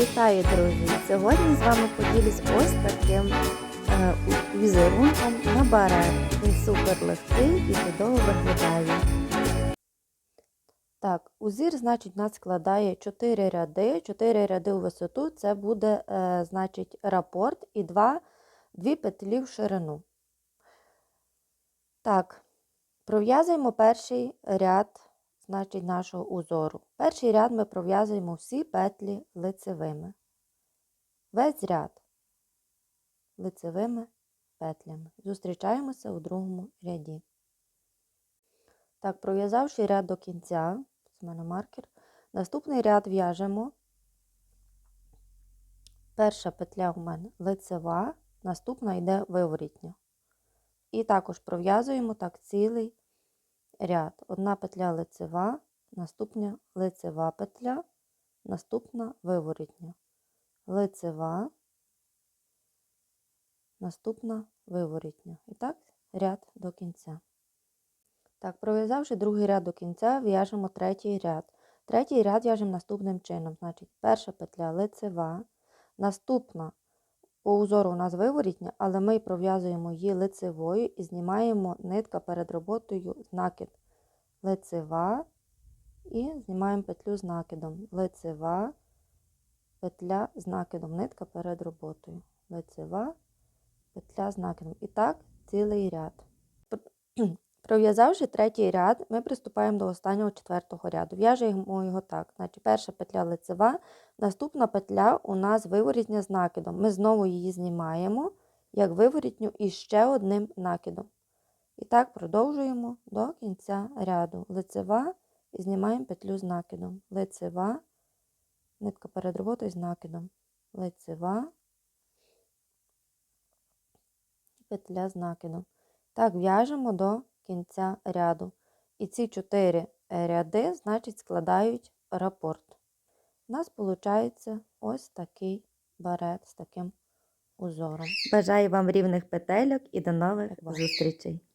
Вітаю, друзі! Сьогодні з вами поділюсь ось таким е, візерунком на барет. Він супер легкий і чудово виглядає. Так, узір, значить, у нас складає 4 ряди. 4 ряди у висоту це буде, е, значить, рапорт і 2, 2 петлі в ширину. Так, пров'язуємо перший ряд значить, нашого узору. Перший ряд ми пров'язуємо всі петлі лицевими. Весь ряд лицевими петлями. Зустрічаємося у другому ряді. Так, пров'язавши ряд до кінця, це мене маркер, наступний ряд в'яжемо. Перша петля у мене лицева, наступна йде виворітня. І також пров'язуємо так цілий ряд. Одна петля лицева, наступна лицева петля, наступна виворітня. Лицева, наступна виворітня. І так ряд до кінця. Так, пров'язавши другий ряд до кінця, в'яжемо третій ряд. Третій ряд в'яжемо наступним чином. Значить, перша петля лицева, наступна по узору у нас виворітня, але ми пров'язуємо її лицевою і знімаємо нитка перед роботою з накид. Лицева і знімаємо петлю з накидом. Лицева, петля з накидом, нитка перед роботою. Лицева, петля з накидом. І так цілий ряд. Пров'язавши третій ряд, ми приступаємо до останнього четвертого ряду. В'яжемо його так. Значить, перша петля лицева, наступна петля у нас виворітня з накидом. Ми знову її знімаємо, як виворітню, і ще одним накидом. І так продовжуємо до кінця ряду. Лицева і знімаємо петлю з накидом. Лицева, нитка перед роботою з накидом. Лицева, петля з накидом. Так, в'яжемо до кінця ряду. І ці чотири ряди, значить, складають рапорт. У нас виходить ось такий барет з таким узором. Бажаю вам рівних петельок і до нових зустрічей!